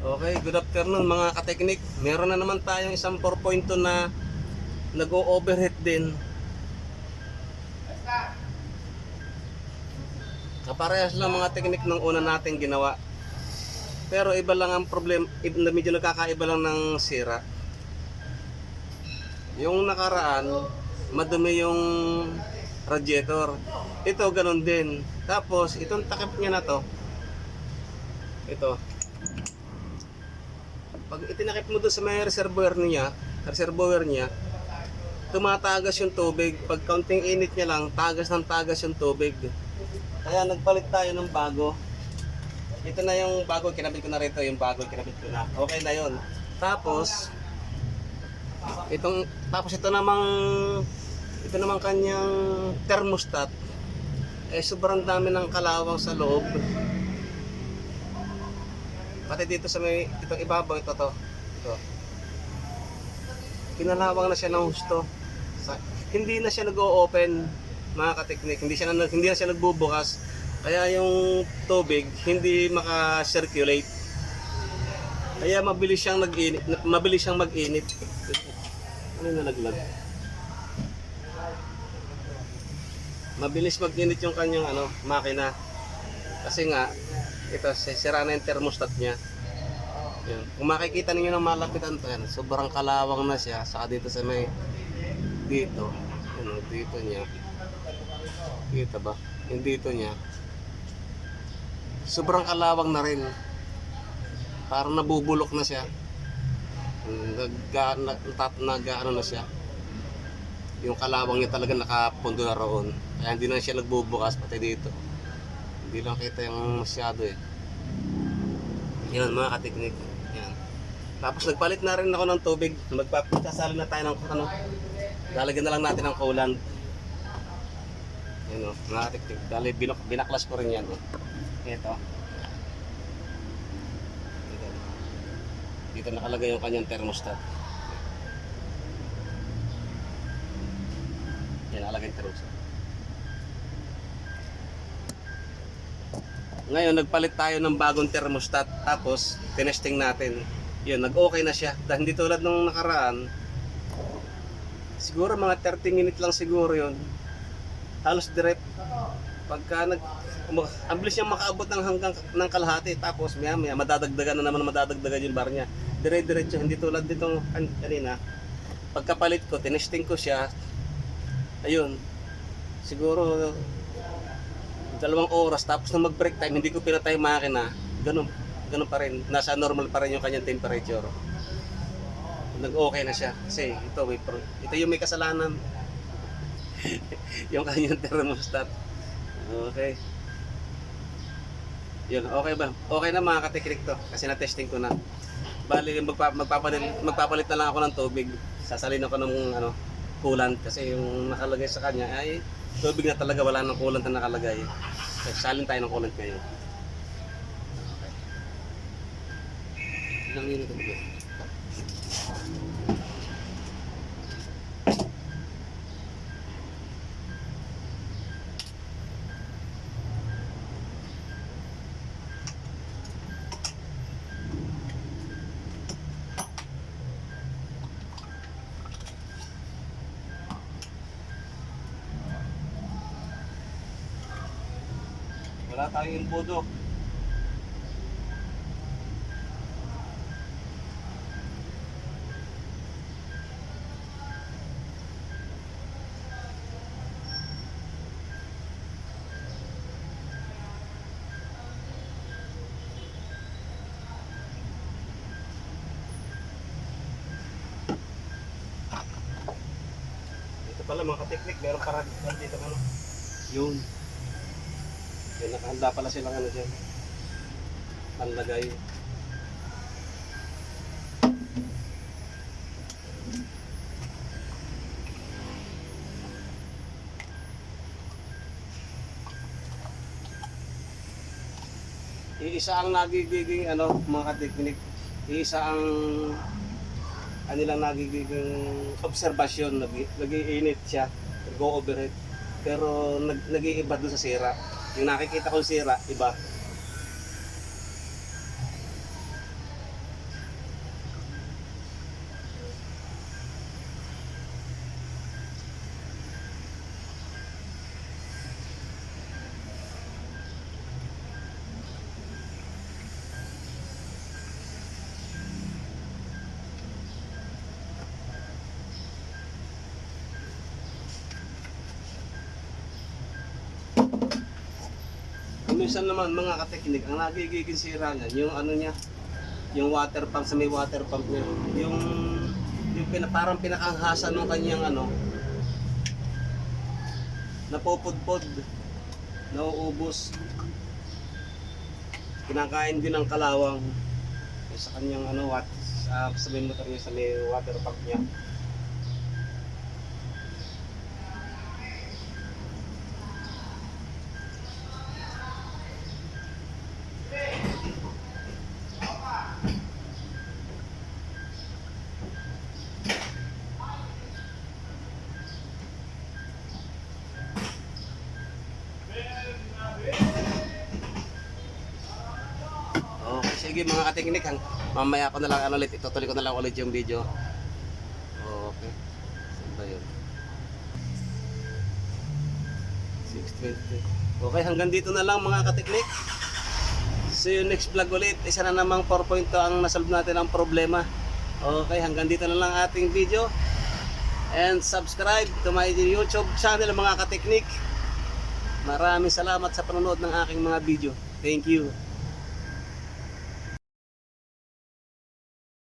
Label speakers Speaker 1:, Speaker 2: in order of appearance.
Speaker 1: Okay, good afternoon mga kateknik. Meron na naman tayong isang 4.2 na nag-o-overheat din. Kaparehas lang mga teknik ng una nating ginawa. Pero iba lang ang problem, medyo nagkakaiba lang ng sira. Yung nakaraan, madumi yung radiator. Ito ganun din. Tapos itong takip niya na to. Ito. Pag itinakip mo doon sa may reservoir niya, reservoir niya, tumatagas yung tubig. Pag kaunting init niya lang, tagas ng tagas yung tubig. Kaya nagpalit tayo ng bago. Ito na yung bago, kinabit ko na rito, yung bago, kinabit ko na. Okay na yon. Tapos, itong, tapos ito namang, ito namang kanyang thermostat. Eh, sobrang dami ng kalawang sa loob. Pati dito sa may, itong ibabaw, ito to. Ito. Kinalawang na siya ng husto. Sa, hindi na siya nag-o-open, mga kateknik. Hindi, siya na, hindi na siya nagbubukas. Kaya yung tubig, hindi maka-circulate. Kaya mabilis siyang nag-init, mabilis siyang mag-init. Ano na naglag? Mabilis mag-init yung kanyang ano, makina. Kasi nga, ito, sira na yung thermostat niya. Yan. Kung makikita ninyo ng malapitan to yan, sobrang kalawang na siya. Saka dito sa may dito. Ano, dito niya. Kita ba? Yung dito niya. Sobrang kalawang na rin. Parang nabubulok na siya. Nagga, nag, nag, ano na siya. Yung kalawang niya talaga nakapundo na roon. Kaya hindi na siya nagbubukas pati dito. Hindi lang kita yung masyado eh. Yan mga kateknik. Yan. Tapos nagpalit na rin ako ng tubig. Magpapasali na tayo ng ano. Lalagyan na lang natin ng coolant. Yan o, mga kateknik. Dali binak binaklas ko rin yan. Oh. Ito. Ito. Dito nakalagay yung kanyang thermostat. Yan, nakalagay yung thermostat. Ngayon, nagpalit tayo ng bagong thermostat. Tapos, tinesting natin. Yun, nag-okay na siya. Dahil hindi tulad nung nakaraan, siguro mga 30 minutes lang siguro yun. Halos direct. Pagka nag... um, Ang bilis niya makaabot ng hanggang ng kalahati. Tapos, maya maya, madadagdagan na naman, madadagdagan yung bar niya. Dire-diretso, hindi tulad nitong kan- kanina. Pagkapalit ko, tinesting ko siya. Ayun. Siguro, dalawang oras tapos nung mag-break time hindi ko pinatay yung makina. Ganun ganun pa rin. Nasa normal pa rin yung kanyang temperature. Nag-okay na siya. Kasi ito may pro- ito yung may kasalanan. Yung kanyang thermostat. Okay. Yun okay ba? Okay na mga katikrik to kasi na-testing ko na. Bali magpa, magpapalit, magpapalit na lang ako ng tubig. Sasalin ako ng ano coolant. Kasi yung nakalagay sa kanya ay tubig na talaga wala nang coolant na nakalagay. So, salin tayo ng coolant ngayon. Ilang minuto ba wala tayong impudo Ito pala mga kateknik, meron para dito ano. Yun. Yan, nakahanda pala silang ano dyan. Panlagay. Iisa ang nagiging ano, mga kateknik. Iisa ang kanilang nagiging obserbasyon, nag, nag-iinit siya, nag-overheat. Pero nag, nag-iiba doon sa sira. Yung nakikita kong sira, iba. Minsan naman mga kateknik, ang nagigiging sira niyan, yung ano niya, yung water pump sa may water pump niya. Yung yung pina, parang pinakahasa ng kanyang ano, napupudpod, nauubos. Kinakain din ng kalawang sa kanyang ano, wat, sa, sa may motor niya, sa may water pump niya. Sige mga kateknik, mamaya ko na lang ano ulit, itutuloy ko na lang ulit yung video. Okay. Saan ba yun? 620. Okay, hanggang dito na lang mga kateknik. See you next vlog ulit. Isa na namang 4.2 ang nasolve natin ang problema. Okay, hanggang dito na lang ating video. And subscribe to my YouTube channel mga kateknik. Maraming salamat sa panonood ng aking mga video. Thank you.